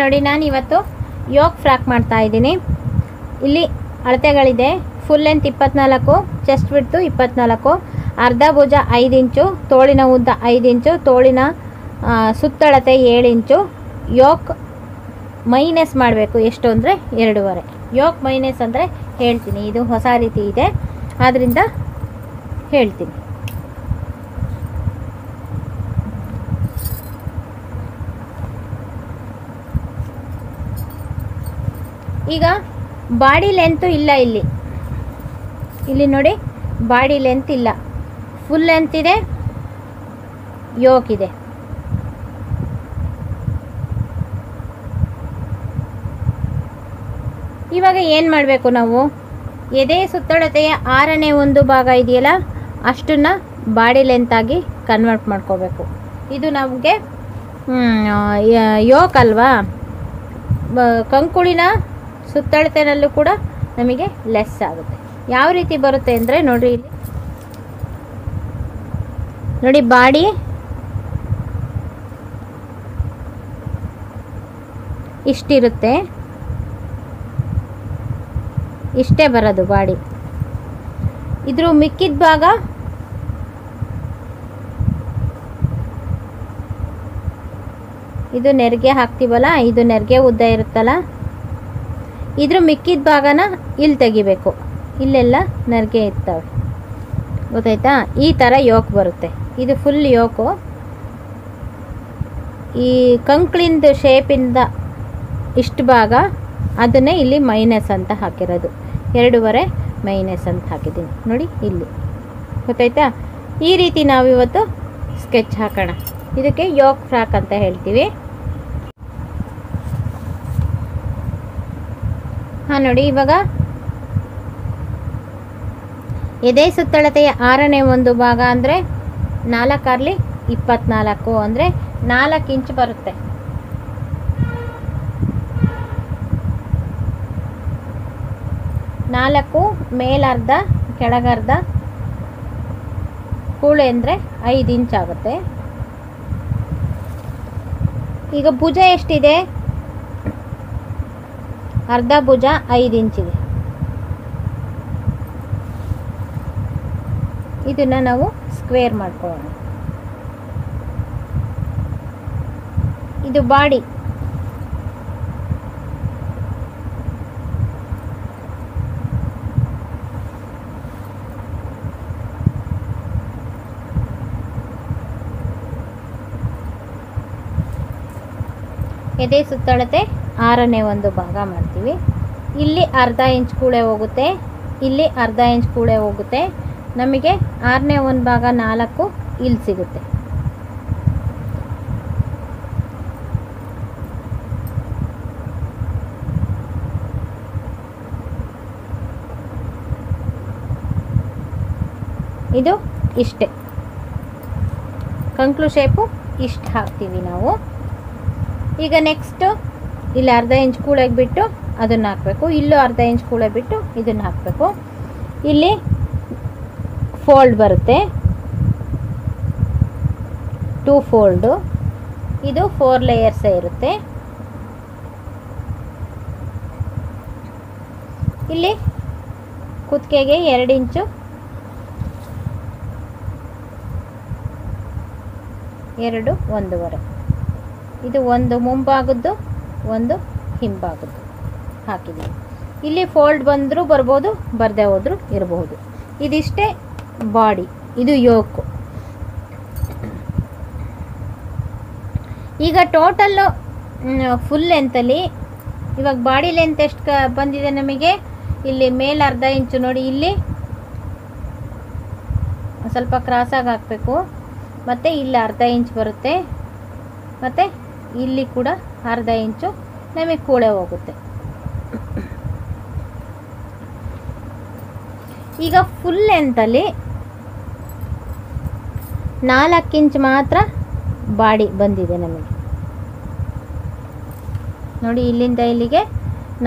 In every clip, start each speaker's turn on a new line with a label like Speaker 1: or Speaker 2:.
Speaker 1: ನೋಡಿ, ನಾನು ಇವತ್ತು ಯೋಗ್ ಫ್ರಾಕ್ ಮಾಡ್ತಾ ಇದ್ದೀನಿ. ಇಲ್ಲಿ ಅಳತೆಗಳಿದೆ. ಫುಲ್ ಲೆಂತ್ ಇಪ್ಪತ್ನಾಲ್ಕು ಚೆಸ್ಟ್ ಬಿಡ್ತು ಇಪ್ಪತ್ನಾಲ್ಕು, ಅರ್ಧ ಭುಜ ಐದು ಇಂಚು, ತೋಳಿನ ಉದ್ದ ಐದು ಇಂಚು, ತೋಳಿನ ಸುತ್ತಳತೆ ಏಳು ಇಂಚು. ಯೋಕ್ ಮೈನಸ್ ಮಾಡಬೇಕು ಎಷ್ಟು ಅಂದರೆ ಎರಡೂವರೆ. ಯೋಕ್ ಮೈನಸ್ ಅಂದರೆ ಹೇಳ್ತೀನಿ. ಇದು ಹೊಸ ರೀತಿ ಇದೆ. ಆದ್ದರಿಂದ ಹೇಳ್ತೀನಿ. ಈಗ ಬಾಡಿ ಲೆಂತು ಇಲ್ಲ ಇಲ್ಲಿ. ಇಲ್ಲಿ ನೋಡಿ, ಬಾಡಿ ಲೆಂತ್ ಇಲ್ಲ. ಫುಲ್ ಲೆಂತ್ ಇದೆ ಯೋಕ್ ಇದೆ. ಇವಾಗ ಏನು ಮಾಡಬೇಕು ನಾವು? ಎದೆ ಸುತ್ತಳತೆಯ ಆರನೇ ಒಂದು ಭಾಗ ಇದೆಯಲ್ಲ, ಅಷ್ಟನ್ನು ಬಾಡಿ ಲೆಂತಾಗಿ ಕನ್ವರ್ಟ್ ಮಾಡ್ಕೋಬೇಕು. ಇದು ನಮಗೆ ಯೋಕ್ ಅಲ್ವಾ? ಕಂಕುಳಿನ ಸುತ್ತಳತೆನಲ್ಲೂ ಕೂಡ ನಮಗೆ ಲೆಸ್ ಆಗುತ್ತೆ. ಯಾವ ರೀತಿ ಬರುತ್ತೆ ಅಂದರೆ ನೋಡಿ ಇಲ್ಲಿ. ನೋಡಿ ಬಾಡಿ. ಇಷ್ಟಿರುತ್ತೆ. ಇಷ್ಟೇ ಬರೋದು ಬಾಡಿ. ಇದ್ರ ಮಿಕ್ಕಿದ ಭಾಗ ಇದು ನೆರಿಗೆ ಹಾಕ್ತೀವಲ್ಲ, ಇದು ನೆರಿಗೆ ಉದ್ದ ಇರುತ್ತಲ್ಲ ಇದ್ರ ಮಿಕ್ಕಿದ ಭಾಗನ ಇಲ್ಲಿ ತೆಗಿಬೇಕು. ಇಲ್ಲೆಲ್ಲ ನರಿಗೆ ಇರ್ತವೆ. ಗೊತ್ತಾಯ್ತಾ? ಈ ಥರ ಯೋಕ್ ಬರುತ್ತೆ. ಇದು ಫುಲ್ ಯೋಕು. ಈ ಕಂಕ್ಳಿಂದ ಶೇಪಿಂದ ಇಷ್ಟು ಭಾಗ ಅದನ್ನೇ ಇಲ್ಲಿ ಮೈನಸ್ ಅಂತ ಹಾಕಿರೋದು. ಎರಡೂವರೆ ಮೈನಸ್ ಅಂತ ಹಾಕಿದ್ದೀನಿ. ನೋಡಿ ಇಲ್ಲಿ. ಗೊತ್ತಾಯ್ತಾ? ಈ ರೀತಿ ನಾವಿವತ್ತು ಸ್ಕೆಚ್ ಹಾಕೋಣ. ಇದಕ್ಕೆ ಯೋಕ್ ಫ್ರಾಕ್ ಅಂತ ಹೇಳ್ತೀವಿ. ಹಾಂ, ನೋಡಿ, ಇವಾಗ ಎದೆ ಸುತ್ತಳತೆಯ ಆರನೇ ಒಂದು ಭಾಗ ಅಂದರೆ ನಾಲ್ಕಾರ್ಲಿ ಇಪ್ಪತ್ನಾಲ್ಕು ಅಂದರೆ ನಾಲ್ಕು ಇಂಚ್ ಬರುತ್ತೆ. ನಾಲ್ಕು ಮೇಲರ್ಧ, ಕೆಳಗರ್ಧ ಕೂಳೆ ಅಂದರೆ ಐದು ಇಂಚ್ ಆಗುತ್ತೆ. ಈಗ ಭುಜ ಎಷ್ಟಿದೆ? ಅರ್ಧ ಭುಜ ಐದು ಇಂಚಿದೆ. ಇದನ್ನ ನಾವು ಸ್ಕ್ವೇರ್ ಮಾಡ್ಕೊಳ್ಳೋಣ. ಇದು ಬಾಡಿ. ಎದೆ ಸುತ್ತಳತೆ ಆರನೇ ಒಂದು ಭಾಗ ಮಾಡ್ತೀವಿ. ಇಲ್ಲಿ ಅರ್ಧ ಇಂಚ್ ಕೂಳೆ ಹೋಗುತ್ತೆ, ಇಲ್ಲಿ ಅರ್ಧ ಇಂಚ್ ಕೂಳೆ ಹೋಗುತ್ತೆ. ನಮಗೆ ಆರನೇ ಒಂದು ಭಾಗ ನಾಲ್ಕು ಇಲ್ಲಿ ಸಿಗುತ್ತೆ. ಇದು ಇಷ್ಟೇ. ಕಂಕ್ಲು ಶೇಪು ಇಷ್ಟು ಹಾಕ್ತೀವಿ ನಾವು. ಈಗ ನೆಕ್ಸ್ಟು ಇಲ್ಲಿ ಅರ್ಧ ಇಂಚ್ ಕೂಳೆಗೆ ಬಿಟ್ಟು ಅದನ್ನು ಹಾಕಬೇಕು. ಇಲ್ಲೂ ಅರ್ಧ ಇಂಚ್ ಕೂಳೆ ಬಿಟ್ಟು ಇದನ್ನು ಹಾಕಬೇಕು. ಇಲ್ಲಿ ಫೋಲ್ಡ್ ಬರುತ್ತೆ. ಟೂ ಫೋಲ್ಡು ಇದು ಫೋರ್ ಲೇಯರ್ಸೇ ಇರುತ್ತೆ. ಇಲ್ಲಿ ಕುತ್ತಿಗೆಗೆ ಎರಡು ಇಂಚು ಎರಡು ಒಂದೂವರೆ. ಇದು ಒಂದು ಮುಂಭಾಗದ್ದು ಒಂದು ಹಿಂಭಾಗದ್ದು. ಹಾಕಿದ್ದೀನಿ ಇಲ್ಲಿ ಫೋಲ್ಡ್ ಬಂದರೂ ಬರ್ಬೋದು, ಬರದೆ ಹೋದರೂ ಇರಬಹುದು. ಇದಿಷ್ಟೇ ಬಾಡಿ ಇದು ಯೋಕು ಈಗ ಟೋಟಲ್ಲು ಫುಲ್ ಲೆಂತಲ್ಲಿ ಇವಾಗ ಬಾಡಿ ಲೆಂತ್ ಎಷ್ಟು ಕ, ಬಂದಿದೆ ನಮಗೆ? ಇಲ್ಲಿ ಮೇಲೆ ಅರ್ಧ ಇಂಚು ನೋಡಿ, ಇಲ್ಲಿ ಸ್ವಲ್ಪ ಕ್ರಾಸಾಗಿ ಹಾಕಬೇಕು. ಮತ್ತು ಇಲ್ಲಿ ಅರ್ಧ ಇಂಚ್ ಬರುತ್ತೆ. ಮತ್ತು ಇಲ್ಲಿ ಕೂಡ ಅರ್ಧ ಇಂಚು ನಮಗೆ ಕೂಳೆ ಹೋಗುತ್ತೆ. ಈಗ ಫುಲ್ ಲೆಂತಲ್ಲಿ ನಾಲ್ಕು ಇಂಚ್ ಮಾತ್ರ ಬಾಡಿ ಬಂದಿದೆ ನಮಗೆ. ನೋಡಿ ಇಲ್ಲಿಂದ ಇಲ್ಲಿಗೆ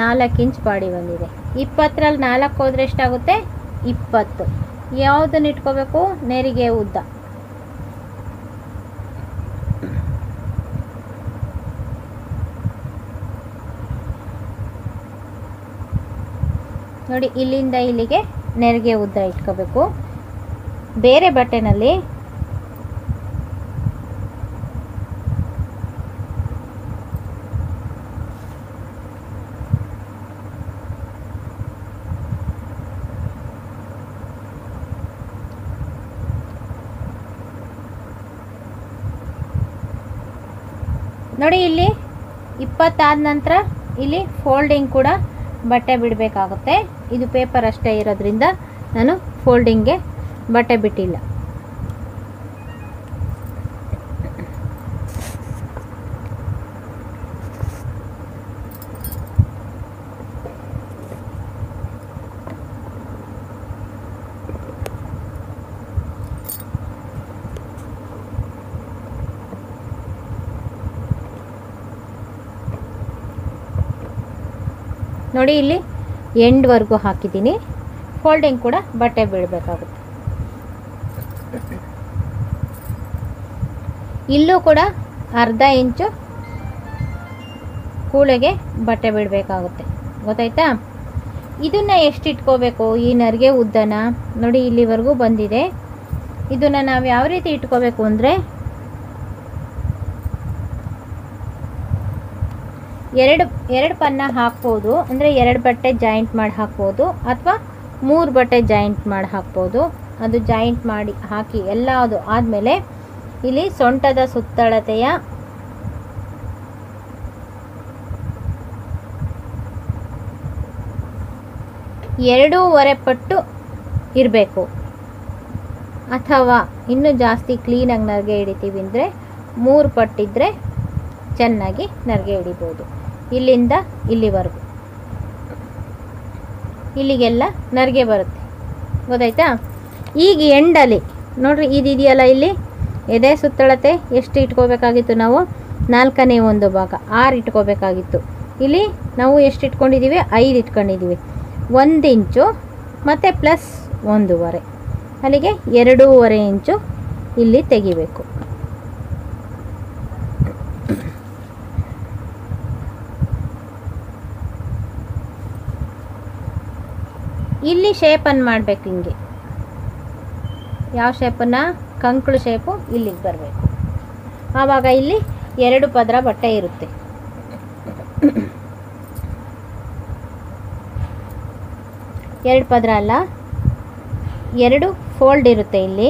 Speaker 1: ನಾಲ್ಕು ಇಂಚ್ ಬಾಡಿ ಬಂದಿದೆ. ಇಪ್ಪತ್ತರಲ್ಲಿ ನಾಲ್ಕು ಹೋದ್ರೆ ಎಷ್ಟಾಗುತ್ತೆ? ಇಪ್ಪತ್ತು. ಯಾವುದನ್ನು ಇಟ್ಕೋಬೇಕು? ನೆರಿಗೆ ಉದ್ದ. ನೋಡಿ, ಇಲ್ಲಿಂದ ಇಲ್ಲಿಗೆ ನೆರಿಗೆ ಉದ್ದ ಇಟ್ಕೋಬೇಕು. ಬೇರೆ ಬಟ್ಟೆನಲ್ಲಿ ನೋಡಿ, ಇಲ್ಲಿ ಇಪ್ಪತ್ತಾದ ನಂತರ ಇಲ್ಲಿ ಫೋಲ್ಡಿಂಗ್ ಕೂಡ ಬಟ್ಟೆ ಬಿಡಬೇಕಾಗುತ್ತೆ. ಇದು ಪೇಪರ್ ಅಷ್ಟೇ ಇರೋದ್ರಿಂದ ನಾನು ಫೋಲ್ಡಿಂಗ್ಗೆ ಬಟ್ಟೆ ಬಿಟ್ಟಿಲ್ಲ. ನೋಡಿ ಇಲ್ಲಿ ಎಂಡ್ವರೆಗೂ ಹಾಕಿದ್ದೀನಿ. ಫೋಲ್ಡಿಂಗ್ ಕೂಡ ಬಟ್ಟೆ ಬೀಳಬೇಕಾಗುತ್ತೆ. ಇಲ್ಲೂ ಕೂಡ ಅರ್ಧ ಇಂಚು ಕೂಳೆಗೆ ಬಟ್ಟೆ ಬಿಡಬೇಕಾಗುತ್ತೆ ಗೊತ್ತಾಯ್ತಾ? ಇದನ್ನು ಎಷ್ಟು ಇಟ್ಕೋಬೇಕು? ಈ ನರಿಗೆ ಉದ್ದನ? ನೋಡಿ ಇಲ್ಲಿವರೆಗೂ ಬಂದಿದೆ. ಇದನ್ನು ನಾವು ಯಾವ ರೀತಿ ಇಟ್ಕೋಬೇಕು ಅಂದರೆ ಎರಡು ಎರಡು ಪನ್ನ ಹಾಕ್ಬೋದು. ಅಂದರೆ ಎರಡು ಬಟ್ಟೆ ಜಾಯಿಂಟ್ ಮಾಡಿ ಹಾಕ್ಬೋದು. ಅಥವಾ ಮೂರು ಬಟ್ಟೆ ಜಾಯಿಂಟ್ ಮಾಡಿ ಹಾಕ್ಬೋದು. ಅದು ಜಾಯಿಂಟ್ ಮಾಡಿ ಹಾಕಿ ಎಲ್ಲ ಅದು ಆದಮೇಲೆ ಇಲ್ಲಿ ಸೊಂಟದ ಸುತ್ತಳತೆಯ ಎರಡೂವರೆ ಪಟ್ಟು ಇರಬೇಕು. ಅಥವಾ ಇನ್ನೂ ಜಾಸ್ತಿ ಕ್ಲೀನಾಗಿ ನರಿಗೆ ಹಿಡಿತೀವಿ ಅಂದರೆ ಮೂರು ಪಟ್ಟಿದ್ದರೆ ಚೆನ್ನಾಗಿ ನರಿಗೆ ಹಿಡಿಬೋದು. ಇಲ್ಲಿಂದ ಇಲ್ಲಿವರೆಗೂ. ಇಲ್ಲಿಗೆಲ್ಲ ನರಿಗೆ ಬರುತ್ತೆ. ಗೊತ್ತಾಯ್ತಾ? ಈಗ ಎಂಡಲ್ಲಿ, ನೋಡ್ರಿ ಇದಿದೆಯಲ್ಲ ಇಲ್ಲಿ? ಎದೆ ಸುತ್ತಳತೆ ಎಷ್ಟು ಇಟ್ಕೋಬೇಕಾಗಿತ್ತು ನಾವು? ನಾಲ್ಕನೇ ಒಂದು ಭಾಗ, ಆರು ಇಟ್ಕೋಬೇಕಾಗಿತ್ತು. ಇಲ್ಲಿ ನಾವು ಎಷ್ಟು ಇಟ್ಕೊಂಡಿದ್ದೀವಿ? ಐದು ಇಟ್ಕೊಂಡಿದ್ದೀವಿ. ಒಂದು ಇಂಚು ಮತ್ತು ಪ್ಲಸ್ ಒಂದೂವರೆ. ಅಲ್ಲಿಗೆ ಎರಡೂವರೆ ಇಂಚು ಇಲ್ಲಿ ತೆಗಿಬೇಕು. ಇಲ್ಲಿ ಶೇಪನ್ನು ಮಾಡಬೇಕು ಹಿಂಗೆ. ಯಾವ ಶೇಪನ್ನು ಕಂಕಳು ಶೇಪು ಇಲ್ಲಿಗೆ ಬರಬೇಕು. ಆವಾಗ ಇಲ್ಲಿ ಎರಡು ಪದರ ಬಟ್ಟೆ ಇರುತ್ತೆ. ಎರಡು ಪದರ ಅಲ್ಲ, ಎರಡು ಫೋಲ್ಡ್ ಇರುತ್ತೆ ಇಲ್ಲಿ.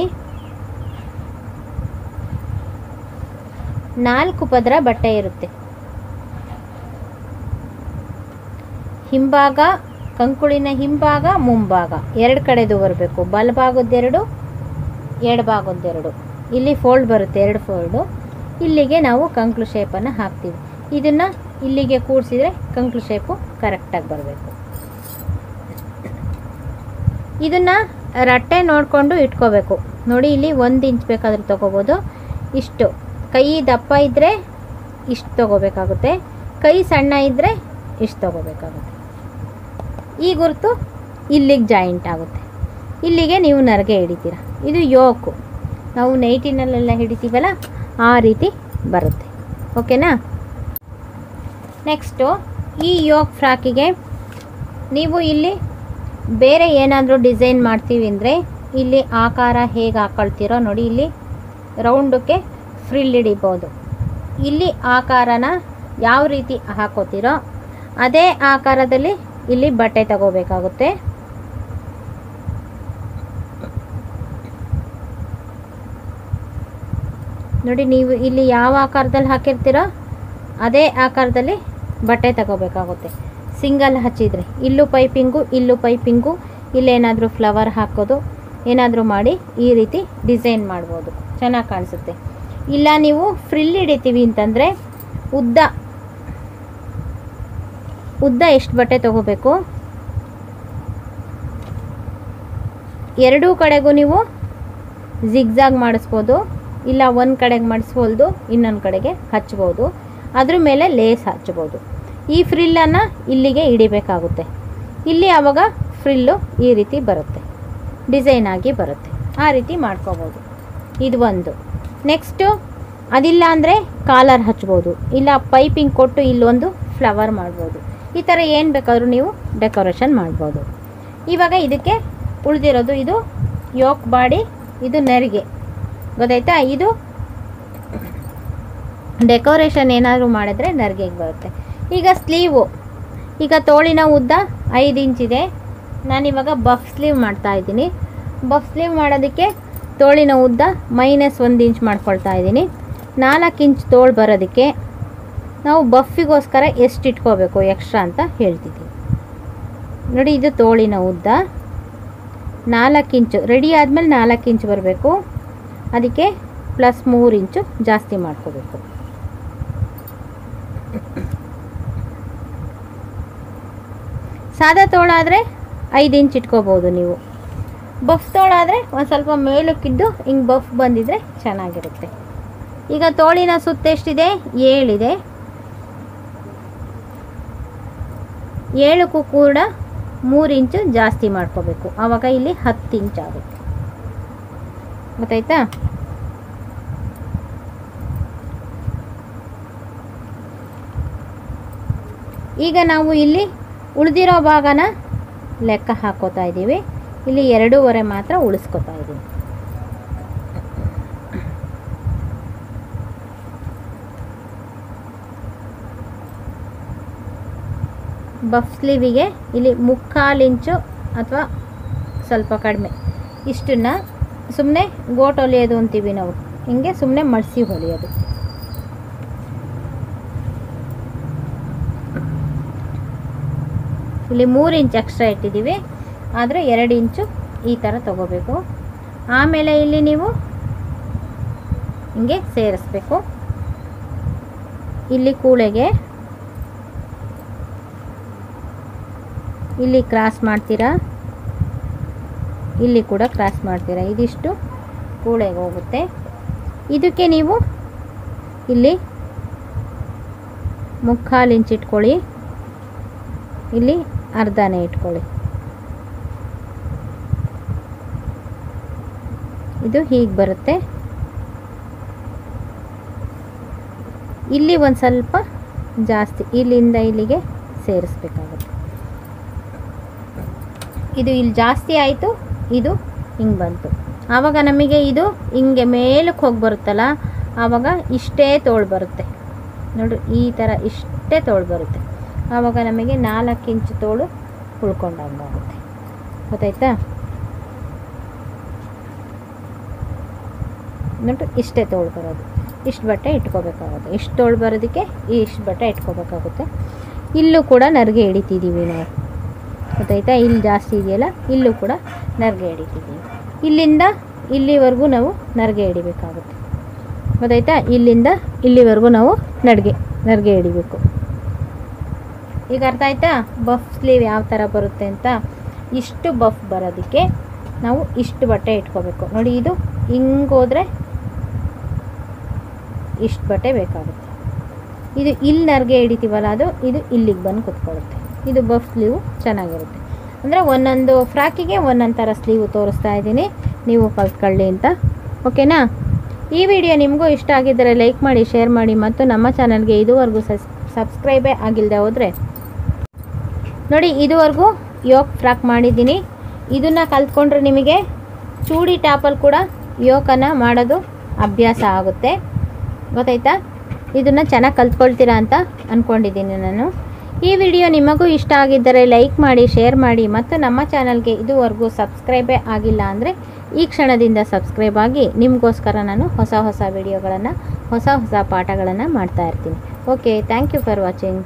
Speaker 1: ನಾಲ್ಕು ಪದರ ಬಟ್ಟೆ ಇರುತ್ತೆ. ಹಿಂಭಾಗ ಕಂಕುಳಿನ ಹಿಂಭಾಗ, ಮುಂಭಾಗ. ಎರಡು ಕಡೆದು ಬರಬೇಕು. ಬಲಭಾಗದ್ದೆರಡು, ಎಡಭಾಗದ್ದೆರಡು. ಇಲ್ಲಿ ಫೋಲ್ಡ್ ಬರುತ್ತೆ, ಎರಡು ಫೋಲ್ಡು ಇಲ್ಲಿಗೆ ನಾವು ಕಂಕ್ಳು ಶೇಪನ್ನು ಹಾಕ್ತೀವಿ. ಇದನ್ನು ಇಲ್ಲಿಗೆ ಕೂಡಿಸಿದ್ರೆ ಕಂಕ್ಳು ಶೇಪು ಕರೆಕ್ಟಾಗಿ ಬರಬೇಕು. ಇದನ್ನು ರಟ್ಟೆ ನೋಡಿಕೊಂಡು ಇಟ್ಕೋಬೇಕು. ನೋಡಿ, ಇಲ್ಲಿ ಒಂದು ಇಂಚ್ ಬೇಕಾದ್ರೆ ತೊಗೋಬೋದು. ಇಷ್ಟು. ಕೈ ದಪ್ಪ ಇದ್ದರೆ ಇಷ್ಟು ತೊಗೋಬೇಕಾಗುತ್ತೆ. ಕೈ ಸಣ್ಣ ಇದ್ದರೆ ಇಷ್ಟು ತೊಗೋಬೇಕಾಗುತ್ತೆ. ಈ ಗುರುತು ಇಲ್ಲಿಗೆ ಜಾಯಿಂಟ್ ಆಗುತ್ತೆ. ಇಲ್ಲಿಗೆ ನೀವು ನರಗೆ ಹಿಡಿತೀರ. ಇದು ಯೋಕು. ನಾವು ನೈಟಿನಲ್ಲೆಲ್ಲ ಹಿಡಿತೀವಲ್ಲ, ಆ ರೀತಿ ಬರುತ್ತೆ. ಓಕೆನಾ? ನೆಕ್ಸ್ಟು ಈ ಯೋಕ್ ಫ್ರಾಕಿಗೆ ನೀವು ಇಲ್ಲಿ ಬೇರೆ ಏನಾದರೂ ಡಿಸೈನ್ ಮಾಡ್ತೀವಿ ಅಂದರೆ ಇಲ್ಲಿ ಆಕಾರ ಹೇಗೆ ಹಾಕೊಳ್ತೀರೋ ನೋಡಿ, ಇಲ್ಲಿ ರೌಂಡಕ್ಕೆ ಫ್ರಿಲ್ ಹಿಡಿಬೋದು. ಇಲ್ಲಿ ಆಕಾರನ ಯಾವ ರೀತಿ ಹಾಕೋತೀರೋ, ಅದೇ ಆಕಾರದಲ್ಲಿ ಇಲ್ಲಿ ಬಟ್ಟೆ ತಗೋಬೇಕಾಗುತ್ತೆ. ನೋಡಿ, ನೀವು ಇಲ್ಲಿ ಯಾವ ಆಕಾರದಲ್ಲಿ ಹಾಕಿರ್ತೀರೋ ಅದೇ ಆಕಾರದಲ್ಲಿ ಬಟ್ಟೆ ತಗೋಬೇಕಾಗುತ್ತೆ. ಸಿಂಗಲ್ ಹಚ್ಚಿದ್ರೆ, ಇಲ್ಲೂ ಪೈಪಿಂಗು ಇಲ್ಲೂ ಪೈಪಿಂಗು, ಇಲ್ಲೇನಾದರೂ ಫ್ಲವರ್ ಹಾಕೋದು, ಏನಾದರೂ ಮಾಡಿ ಈ ರೀತಿ ಡಿಸೈನ್ ಮಾಡ್ಬೋದು. ಚೆನ್ನಾಗಿ ಕಾಣಿಸುತ್ತೆ. ಇಲ್ಲ, ನೀವು ಫ್ರಿಲ್ ಹಿಡಿತೀವಿ ಅಂತಂದರೆ ಉದ್ದ ಉದ್ದ ಎಷ್ಟು ಬಟ್ಟೆ ತಗೋಬೇಕು? ಎರಡೂ ಕಡೆಗೂ ನೀವು ಜಿಗ್ಜಾಗ್ ಮಾಡಿಸ್ಬೋದು. ಇಲ್ಲ, ಒಂದು ಕಡೆಗೆ ಮಾಡಿಸ್ಬೋದು, ಇನ್ನೊಂದು ಕಡೆಗೆ ಹಚ್ಬೋದು. ಅದ್ರ ಮೇಲೆ ಲೇಸ್ ಹಚ್ಬೋದು. ಈ ಫ್ರಿಲ್ಲನ್ನು ಇಲ್ಲಿಗೆ ಹಿಡಿಬೇಕಾಗುತ್ತೆ. ಇಲ್ಲಿ ಆವಾಗ ಫ್ರಿಲ್ಲು ಈ ರೀತಿ ಬರುತ್ತೆ. ಡಿಸೈನ್ ಆಗಿ ಬರುತ್ತೆ. ಆ ರೀತಿ ಮಾಡ್ಕೋಬೋದು. ಇದು ಒಂದು. ನೆಕ್ಸ್ಟು ಅದಿಲ್ಲ ಅಂದರೆ ಕಾಲರ್ ಹಚ್ಬೋದು. ಇಲ್ಲ, ಪೈಪಿಂಗ್ ಕೊಟ್ಟು ಇಲ್ಲೊಂದು ಫ್ಲವರ್ ಮಾಡ್ಬೋದು. ಈ ಥರ ಏನು ಬೇಕಾದರೂ ನೀವು ಡೆಕೋರೇಷನ್ ಮಾಡ್ಬೋದು. ಇವಾಗ ಇದಕ್ಕೆ ಉಳಿದಿರೋದು ಇದು ಯೋಕ್ ಬಾಡಿ, ಇದು ನೆರಿಗೆ. ಗೊತ್ತಾಯ್ತಾ? ಇದು ಡೆಕೋರೇಷನ್ ಏನಾದರೂ ಮಾಡಿದ್ರೆ ನರ್ಗೆಗೆ ಬರುತ್ತೆ. ಈಗ ಸ್ಲೀವು. ಈಗ ತೋಳಿನ ಉದ್ದ ಐದು ಇಂಚಿದೆ ನಾನಿವಾಗ ಬಫ್ ಸ್ಲೀವ್ ಮಾಡ್ತಾ ಇದ್ದೀನಿ. ಬಫ್ ಸ್ಲೀವ್ ಮಾಡೋದಕ್ಕೆ ತೋಳಿನ ಉದ್ದ ಮೈನಸ್ ಒಂದು ಇಂಚ್ ಮಾಡ್ಕೊಳ್ತಾ ಇದ್ದೀನಿ. ನಾಲ್ಕು ಇಂಚ್ ತೋಳು ಬರೋದಕ್ಕೆ ನಾವು ಬಫಿಗೋಸ್ಕರ ಎಷ್ಟು ಇಟ್ಕೋಬೇಕು ಎಕ್ಸ್ಟ್ರಾ ಅಂತ ಹೇಳ್ತಿದ್ದೀವಿ ನೋಡಿ, ಇದು ತೋಳಿನ ಉದ್ದ. ನಾಲ್ಕು ಇಂಚು, ರೆಡಿ ಆದಮೇಲೆ ನಾಲ್ಕು ಇಂಚು ಬರಬೇಕು. ಅದಕ್ಕೆ ಪ್ಲಸ್ ಮೂರು ಇಂಚು ಜಾಸ್ತಿ ಮಾಡ್ಕೋಬೇಕು. ಸಾದಾ ತೋಳಾದರೆ ಐದು ಇಂಚ್ ಇಟ್ಕೋಬೋದು ನೀವು. ಬಫ್ ತೋಳಾದರೆ ಒಂದು ಸ್ವಲ್ಪ ಮೇಲಕ್ಕಿದ್ದು ಹಿಂಗೆ ಬಫ್ ಬಂದಿದ್ರೆ ಚೆನ್ನಾಗಿರುತ್ತೆ. ಈಗ ತೋಳಿನ ಸುತ್ತ ಎಷ್ಟಿದೆ? ಏಳಿದೆ. ಏಳಕ್ಕೂ ಕೂಡ ಮೂರು ಇಂಚು ಜಾಸ್ತಿ ಮಾಡ್ಕೋಬೇಕು. ಆವಾಗ ಇಲ್ಲಿ ಹತ್ತು ಇಂಚ್ ಆಗುತ್ತೆ. ಗೊತ್ತಾಯ್ತಾ? ಈಗ ನಾವು ಇಲ್ಲಿ ಉಳಿದಿರೋ ಭಾಗನ ಲೆಕ್ಕ ಹಾಕೋತಾ ಇದ್ದೀವಿ. ಇಲ್ಲಿ ಎರಡೂವರೆ ಮಾತ್ರ ಉಳಿಸ್ಕೊತಾ ಇದ್ದೀವಿ. ಬಫ್ ಸ್ಲೀವಿಗೆ ಇಲ್ಲಿ ಮುಕ್ಕಾಲು ಇಂಚು ಅಥವಾ ಸ್ವಲ್ಪ ಕಡಿಮೆ. ಇಷ್ಟನ್ನು ಸುಮ್ಮನೆ ಗೋಟ್ ಹೊಲಿಯೋದು ಅಂತೀವಿ ನಾವು. ಹಿಂಗೆ ಸುಮ್ಮನೆ ಮಡಿಸಿ ಹೊಲಿಯೋದು. ಇಲ್ಲಿ ಮೂರು ಇಂಚ್ ಎಕ್ಸ್ಟ್ರಾ ಇಟ್ಟಿದ್ದೀವಿ. ಆದರೆ ಎರಡು ಇಂಚು ಈ ಥರ ತಗೋಬೇಕು. ಆಮೇಲೆ ಇಲ್ಲಿ ನೀವು ಹಿಂಗೆ ಸೇರಿಸ್ಬೇಕು. ಇಲ್ಲಿ ಕೂಳೆಗೆ ಇಲ್ಲಿ ಕ್ರಾಸ್ ಮಾಡ್ತೀರಾ? ಇಲ್ಲಿ ಕೂಡ ಕ್ರಾಸ್ ಮಾಡ್ತೀರಾ? ಇದಿಷ್ಟು ಕೂಳೆಗೆ ಹೋಗುತ್ತೆ. ಇದಕ್ಕೆ ನೀವು ಇಲ್ಲಿ ಮುಕ್ಕಾಲು ಇಂಚ್ ಇಟ್ಕೊಳ್ಳಿ. ಇಲ್ಲಿ ಅರ್ಧನೇ ಇಟ್ಕೊಳ್ಳಿ. ಇದು ಹೀಗೆ ಬರುತ್ತೆ. ಇಲ್ಲಿ ಒಂದು ಸ್ವಲ್ಪ ಜಾಸ್ತಿ, ಇಲ್ಲಿಂದ ಇಲ್ಲಿಗೆ ಸೇರಿಸ್ಬೇಕಾಗುತ್ತೆ. ಇದು ಇಲ್ಲಿ ಜಾಸ್ತಿ ಆಯಿತು, ಇದು ಹಿಂಗೆ ಬಂತು. ಆವಾಗ ನಮಗೆ ಇದು ಹಿಂಗೆ ಮೇಲಕ್ಕೆ ಹೋಗಿ ಬರುತ್ತಲ್ಲ, ಆವಾಗ ಇಷ್ಟೇ ತೋಳು ಬರುತ್ತೆ. ನೋಡ್ರಿ ಈ ಥರ ಇಷ್ಟೇ ತೋಳು ಬರುತ್ತೆ. ಆವಾಗ ನಮಗೆ ನಾಲ್ಕು ಇಂಚು ತೋಳು ಉಳ್ಕೊಂಡಂಗಾಗುತ್ತೆ ಗೊತ್ತಾಯ್ತಾ? ನೋಡ್ರಿ ಇಷ್ಟೇ ತೋಳು ಬರೋದು. ಇಷ್ಟು ಬಟ್ಟೆ ಇಟ್ಕೋಬೇಕಾಗುತ್ತೆ. ಇಷ್ಟು ತೋಳು ಬರೋದಕ್ಕೆ ಇಷ್ಟು ಬಟ್ಟೆ ಇಟ್ಕೋಬೇಕಾಗುತ್ತೆ. ಇಲ್ಲೂ ಕೂಡ ನರಿಗೆ ಹಿಡಿತಿದ್ದೀವಿ ನಾವು. ಗೊತ್ತಾಯ್ತಾ ಇಲ್ಲಿ ಜಾಸ್ತಿ ಇದೆಯಲ್ಲ, ಇಲ್ಲೂ ಕೂಡ ನರ್ಗೆ ಹಿಡಿತಿದ್ದೀವಿ. ಇಲ್ಲಿಂದ ಇಲ್ಲಿವರೆಗೂ ನಾವು ನರ್ಗೆ ಹಿಡಿಬೇಕಾಗುತ್ತೆ. ಗೊತ್ತಾಯ್ತಾ? ಇಲ್ಲಿಂದ ಇಲ್ಲಿವರೆಗೂ ನಾವು ನಡ್ಗೆ, ನರ್ಗೆ ಹಿಡಿಬೇಕು. ಈಗ ಅರ್ಥ ಆಯ್ತಾ? ಬಫ್ ಸ್ಲೀವ್ ಯಾವ ಥರ ಬರುತ್ತೆ ಅಂತ? ಇಷ್ಟು ಬಫ್ ಬರೋದಕ್ಕೆ ನಾವು ಇಷ್ಟು ಬಟ್ಟೆ ಇಟ್ಕೋಬೇಕು. ನೋಡಿ, ಇದು ಹಿಂಗೋದ್ರೆ ಇಷ್ಟು ಬಟ್ಟೆ ಬೇಕಾಗುತ್ತೆ. ಇದು ಇಲ್ಲಿ ನರ್ಗೆ ಹಿಡಿತೀವಲ್ಲ ಅದು, ಇದು ಇಲ್ಲಿಗೆ ಬಂದು ಕುತ್ಕೊಳ್ಳುತ್ತೆ. ಇದು ಬಫ್ ಸ್ಲೀವ್ ಚೆನ್ನಾಗಿರುತ್ತೆ. ಅಂದರೆ ಒಂದೊಂದು ಫ್ರಾಕಿಗೆ ಒಂದೊಂದು ಥರ ಸ್ಲೀವ್ ತೋರಿಸ್ತಾ ಇದ್ದೀನಿ. ನೀವು ಕಲ್ತ್ಕೊಳ್ಳಿ ಅಂತ. ಓಕೆನಾ ಈ ವಿಡಿಯೋ ನಿಮಗೂ ಇಷ್ಟ ಆಗಿದ್ದರೆ ಲೈಕ್ ಮಾಡಿ ಶೇರ್ ಮಾಡಿ ಮತ್ತು ನಮ್ಮ ಚಾನಲ್ಗೆ ಇದುವರೆಗೂ ಸಸ್ ಸಬ್ಸ್ಕ್ರೈಬೇ ಆಗಿಲ್ಲದೆ ಹೋದರೆ ನೋಡಿ, ಇದುವರೆಗೂ ಯೋಕ್ ಫ್ರಾಕ್ ಮಾಡಿದ್ದೀನಿ. ಇದನ್ನು ಕಲ್ತ್ಕೊಂಡ್ರೆ ನಿಮಗೆ ಚೂಡಿ ಟಾಪಲ್ಲಿ ಕೂಡ ಯೋಗನ ಮಾಡೋದು ಅಭ್ಯಾಸ ಆಗುತ್ತೆ. ಗೊತ್ತಾಯ್ತಾ? ಇದನ್ನು ಚೆನ್ನಾಗಿ ಕಲ್ತ್ಕೊಳ್ತೀರಾ ಅಂತ ಅಂದ್ಕೊಂಡಿದ್ದೀನಿ ನಾನು. ಈ ವಿಡಿಯೋ ನಿಮಗೂ ಇಷ್ಟ ಆಗಿದ್ದರೆ ಲೈಕ್ ಮಾಡಿ, ಶೇರ್ ಮಾಡಿ ಮತ್ತು ನಮ್ಮ ಚಾನಲ್ಗೆ ಇದುವರೆಗೂ ಸಬ್ಸ್ಕ್ರೈಬೇ ಆಗಿಲ್ಲ ಅಂದರೆ ಈ ಕ್ಷಣದಿಂದ ಸಬ್ಸ್ಕ್ರೈಬ್ ಆಗಿ ನಿಮಗೋಸ್ಕರ ನಾನು ಹೊಸ ಹೊಸ ವಿಡಿಯೋಗಳನ್ನು, ಹೊಸ ಹೊಸ ಪಾಠಗಳನ್ನು ಮಾಡ್ತಾ ಇರ್ತೀನಿ. Okay thank you for watching